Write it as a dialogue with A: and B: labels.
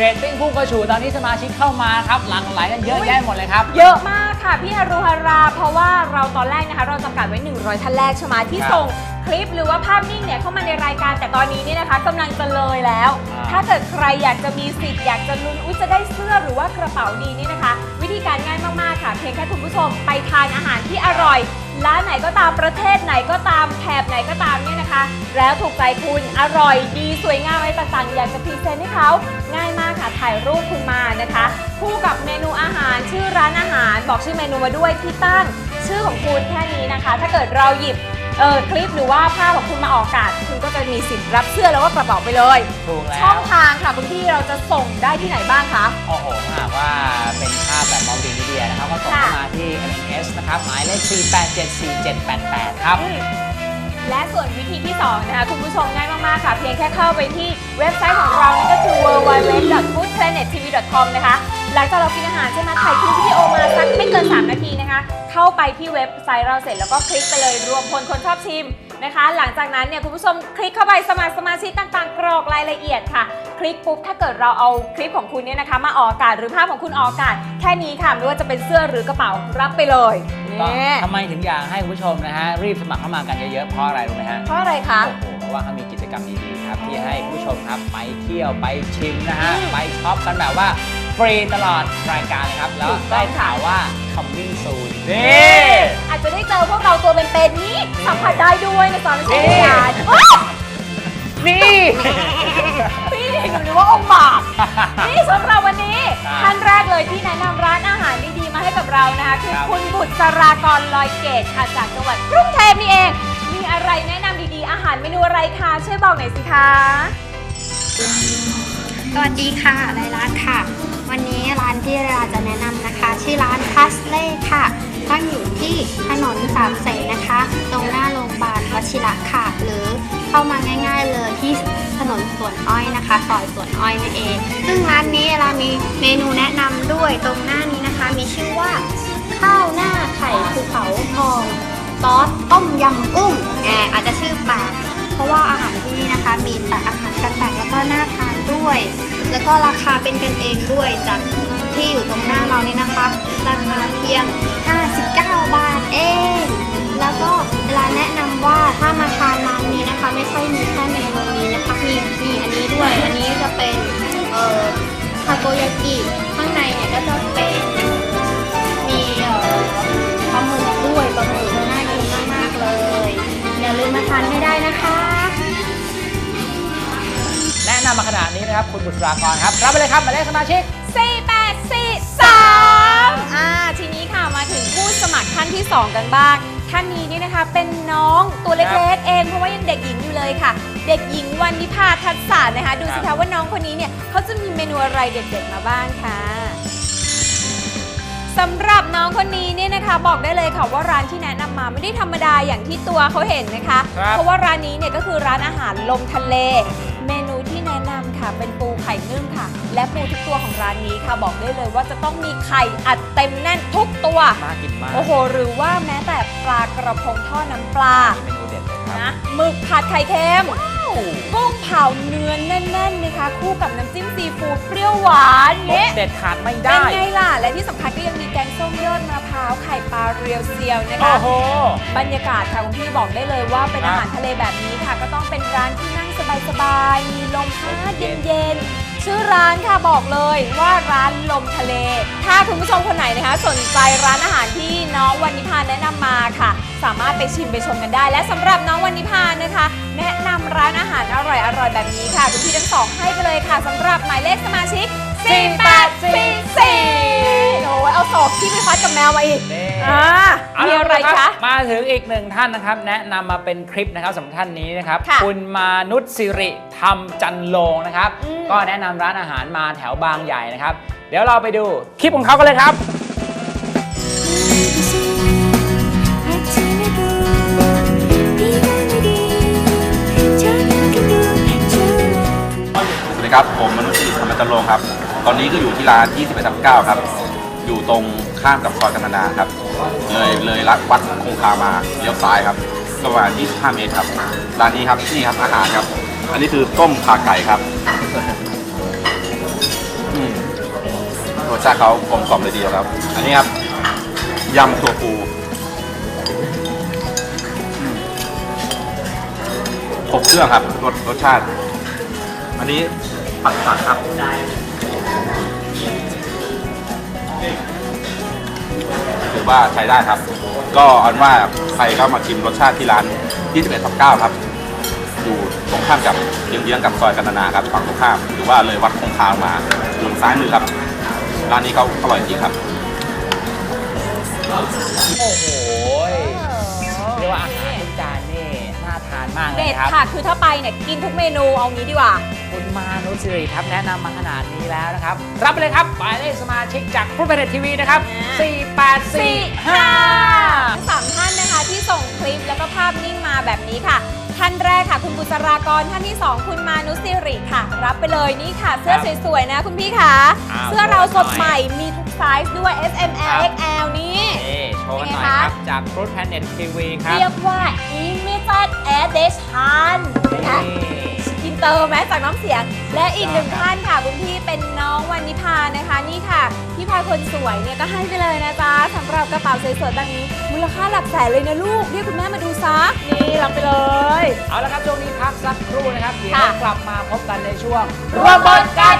A: เรตติ้งพุ่งกระฉูดตอนนี้สมาชิกเข้ามาครับหลั่งไหลกันเยอะแยะหมดเลยครับ
B: เยอะมากค่ะพี่ฮารุฮารา เพราะว่าเราตอนแรกนะคะ เราจำกัดไว้ 100 ท่านแรกใช่ไหมที่
A: ครับ
B: ส่งคลิปหรือว่าภาพนิ่งเนี่ยเข้ามาในรายการแต่ตอนนี้เนี่ยนะคะกำลังจะเลยแล้ว
A: อ่า
B: ถ้าเกิดใครอยากจะมีสิทธิ์อยากจะลุ้นอุ้ยจะได้เสื้อหรือว่ากระเป๋าดีนี่นะคะ วิธีการง่ายมากๆค่ะเพียงแค่คุณผู้ชมไปทานอาหารที่อร่อยร้านไหนก็ตามประเทศไหนก็ตามแถบไหนก็ตามเนี่ยนะคะ แล้วถูกใจคุณอร่อยดีสวยงามอะไรต่างๆ อยากจะพรีเซนต์ให้เขาง่ายมากค่ะถ่ายรูปคุณมานะคะ คู่กับเมนูอาหารชื่อร้านอาหาร บอกชื่อเมนูมาด้วยที่ตั้งชื่อของคุณแค่นี้นะคะ ถ้าเกิดเราหยิบเออคลิปหรือว่าภาพของคุณมาออกอากาศคุณก็จะมีสิทธิ์รับเสื้อแล้วก็กระเป๋าไปเลย
A: ถูกแล้
B: ช่อ
A: ว
B: งทางค่ะคุณพี่เราจะส่งได้ที่ไหนบ้างคะ
A: โอ้โหถ้าหากว่าเป็นภาพแบบมัลติมีเดียนะครับ ก็ส่งเข้ามาที่ MMS นะครับ หมายเลข 4874788 ครับ
B: และส่วนวิธีที่ 2 นะคะ คุณผู้ชมง่ายมาก ๆ ค่ะ เพียงแค่เข้าไปที่เว็บไซต์ของเรานั่นก็คือ www.foodplanettv.com นะคะ หลังจากเรากินอาหารใช่ไหมถ่ายคลิปวิดีโอมาสักไม่เกิน 3 นาทีนะคะ เข้าไปที่เว็บไซต์เราเสร็จแล้วก็คลิกไปเลยรวมพลคนชอบชิมนะคะ หลังจากนั้นเนี่ยคุณผู้ชมคลิกเข้าไปสมัครสมาชิกต่างๆ กรอกรายละเอียดค่ะ คลิกปุ๊บถ้าเกิดเราเอาคลิปของคุณเนี่ยนะคะ มาออกอากาศหรือภาพของคุณออกอากาศแค่นี้ค่ะไม่ว่าจะเป็นเสื้อหรือกระเป๋ารับไปเลย
A: ก็
B: นี่
A: ทำไมถึงอยากให้คุณผู้ชมนะฮะรีบสมัครเข้ามากันเยอะๆเพราะอะไรรู้ไหมฮะ
B: เพราะอะไรคะ
A: โอ้โหเพราะว่าเขามีกิจกรรมดีๆครับที่ให้ผู้ชมครับไปเที่ยวไปชิมนะฮะ
B: อืม
A: ไปช็อปกันแบบว่าฟรีตลอดรายการเลยครับ แล้ว
B: ถูกต้
A: ได้
B: องค่ะ
A: ข่าวว่า coming soon นี่
B: อาจจะได้เจอพวกเราตัวเป็นๆนี้สัมผัสได้ด้วยในตอนที่
A: นี่
B: งาน
A: นี่
B: พี่หนูนึกว่าองค์บากนี่สำหรับวันนี้
A: ครับ
B: ท่านแรกเลยที่แนะนำ เรานะคะคือ
A: ครับ
B: คุณบุตรสรากรลอยเกตค่ะจากจังหวัดกรุงเทพนี่เอง มีอะไรแนะนำดีๆ อาหารเมนูอะไรคะช่วยบอกหน่อยสิคะ
C: สวัสดีค่ะไลลักค่ะ วันนี้ร้านที่เราจะแนะนำนะคะ ชื่อร้านพัสเล่ค่ะ ตั้งอยู่ที่ถนนสามเสนนะคะ ตรงหน้าโรงพยาบาลวชิระค่ะ หรือเข้ามาง่ายๆเลยที่ถ นนสวนอ้อยนะคะซอยสวนอ้อยนั่นเอง ซึ่งร้านนี้เรามีเมนูแนะนำด้วยตรงหน้านี้นะคะ มีชื่อว่าข้าวหน้าไข่ภูเขาทองซอสต้มยำกุ้งแอบอาจจะชื่อแปลกเพราะว่าอาหารที่นี่นะคะ มีแต่อาหารแปลกแล้วก็น่าทานด้วย แล้วก็ราคาเป็นกันเองด้วยจากที่อยู่ตรงหน้าเรานี่นะคะ ราคาเพียง 59 บาทเอง แล้วก็เวลาแนะนำว่าถ้ามาทานร้านนี้นะคะ ไม่ใช่มีแค่ วย อันนี้จะเป็นเอ่อทาโกยากิข้างในเนี่ยก็จะเป็นมีเอ่อปลาหมึกด้วยปลาหมึกน่ากินมากๆเลยอย่าลืมมาทานให้ได้นะคะ
A: แนะนำมาขนาดนี้นะครับ คุณบุตรากรครับ รับไปเลยครับหมายเลขสมาชิก
B: 4843อ่าทีนี้ค่ะมาถึงผู้สมัครท่านที่ 2 กันบ้าง ท่านนี้นี่นะคะเป็นน้องตัวเล็กๆเองเพราะว่ายังเด็กหญิงอยู่ เลยค่ะ เด็กหญิงวันนิพาทัศสารนะคะ ดูสิ
A: ครั
B: คะ
A: บ
B: ว่าน้องคนนี้เนี่ยเขาจะมีเมนูอะไรเด็ดๆมาบ้างค่ะสำหรับน้องคนนี้เนี่ยนะคะ บอกได้เลยค่ะว่าร้านที่แนะนำมาไม่ได้ธรรมดาอย่างที่ตัวเขาเห็นนะคะ
A: ครับ
B: เพราะว่าร้านนี้เนี่ยก็คือร้านอาหารลมทะเล เมนูที่แนะนำค่ะเป็นปูไข่นึ่งค่ะ และปูทุกตัวของร้านนี้ค่ะบอกได้เลยว่าจะต้องมีไข่อัดเต็มแน่นทุกตัว
A: น่ากินมาก
B: โอ้โห หรือว่าแม้แต่ปลากระพงทอดน้ำปลา
A: เม นูเด็ดเลยครับ
B: นะหมึกผัดไข่เค็มกุ้งเผาเนื้อแน่นๆนะคะ คู่กับน้ำจิ้มซีฟู้ดเปรี้ยวหวานเงี้ย
A: เด็ดขาดไม่
B: เป็น
A: ได้
B: ไงล่ะ และที่สำคัญก็ยังมีแกงส้มยอดมะพร้าวไข่ปลาเรียวเซียวนะคะ
A: โอ้โห
B: บรรยากาศค่ะคุณพี่บอกได้เลยว่าเป็น
A: ครับ
B: อาหารทะเลแบบนี้ค่ะ ก็ต้องเป็นร้านที่นั่งสบายๆมีลมพัดเย็นๆ ชื่อร้านค่ะบอกเลยว่าร้านลมทะเล ถ้าคุณผู้ชมคนไหนนะคะ สนใจร้านอาหารที่น้องวันนิพาแนะนำมาค่ะ สามารถไปชิมไปชมกันได้ และสำหรับน้องวันนิพานะคะ แนะนำร้านอาหารอร่อยๆแบบนี้ค่ะคุณพี่ทั้งสองให้ไปเลยค่ะสำหรับหมายเลขสมาชิก 4844 อ้ยเอาศอกที่ไปฟัดกับแมวมาอีก
A: นี่
B: อ่า
A: เอา
B: มี
A: ละ
B: อะไร
A: รับ
B: คะ
A: มาถึงอีกหนึ่งท่านนะครับ แนะนำมาเป็นคลิปนะครับสำหรับท่านนี้นะครับ
B: ค่ะ
A: ณมานุษย์สิริธรรมจันโลงนะครับ
B: อืม
A: ก็แนะนำร้านอาหารมาแถวบางใหญ่นะครับ เดี๋ยวเราไปดูคลิปของเขากันเลยครับ
D: สวัสดีครับ ผมมนุษย์สิริธรรมจันโรงครับ ตอนนี้ก็อยู่ที่ร้าน21ทับ9ครับ อยู่ตรงข้ามกับซอยกันนานาครับ เลยเลยรัดวัดคงคามาเลี้ยวซ้ายครับประมาณ25เมตรครับร้านนี้ครับนี่ครับอาหารครับ อันนี้คือต้มขาไก่ครับรสชาติเขากลมกล่อมเลยดีครับ อันนี้ครับยำตัวปูครบเครื่องครับรสรสชาติ อันนี้ผัดผักครับ ถือว่าใช้ได้ครับ ก็อันว่าใครก็มาชิมรสชาติที่ร้าน21ทับ9ครับ อยู่ตรงข้ามกับเยื้องๆกับซอยกันนาครับฝั่งตรงข้าม หรือว่าเลยวัดคงคาวมาอยู่ซ้ายมือครับ ร้านนี้เขาอร่อยจริงครับ
A: โอ้โหเรียกว่าอาหารทุกจานนี่น่า ทานมากเล
B: เด็
A: ย
B: ด
A: ครับ
B: ค่ะ คือถ้าไปเนี่ยกินทุกเมนูเอางี้ดีกว่า
A: คุณมานุสิริครับแนะนำมาขนาดนี้แล้วนะครับ รับไปเลยครับหมายเลขสมาชิกจากรูปเพจทีวีนะครับ4845
B: ทั้งสามท่านนะคะที่ส่งคลิปแล้วก็ภาพนิ่งมาแบบนี้ค่ะ ท่านแรกค่ะ คุณบุษรากรท่านที่ 2 คุณมานุสิริค่ะ รับไปเลยนี่ค่ะ เสื้อ
A: ครับ
B: สวยๆนะคุณพี่ค่ะ
A: อ้าว
B: เสื้อเราสด
A: โชว์หน่อย
B: ใหม่มีทุกไซส์ด้วย S M
A: ครั
B: L
A: บ
B: X L นี่
A: นี่ โชว์กันหน่อย
B: เป็นไงคะ
A: ครับ จากรูปแพนเน็ตทีวีครับ
B: เรียกว่า Limited Edition นะคะ
A: นี่
B: อินเตอร์แม้จากน้ำเสียง และอีกหนึ่งท่านค่ะคุณพี่เป็นน้องวันนิพานะคะ นี่ค่ะ พี่พาคนสวยเนี่ยก็ให้ไปเลยนะจ๊ะสำหรับกระเป๋าสวยๆแบบนี้ มูลค่าหลักแสนเลยนะลูก เรียกคุณแม่มาดูซะนี่รับไปเลย
A: เอาละครับช่วงนี้พักสักครู่นะครับ เดี๋ยว
B: ค่ะ
A: กลับมาพบกันในช่วง
B: รวมบทการ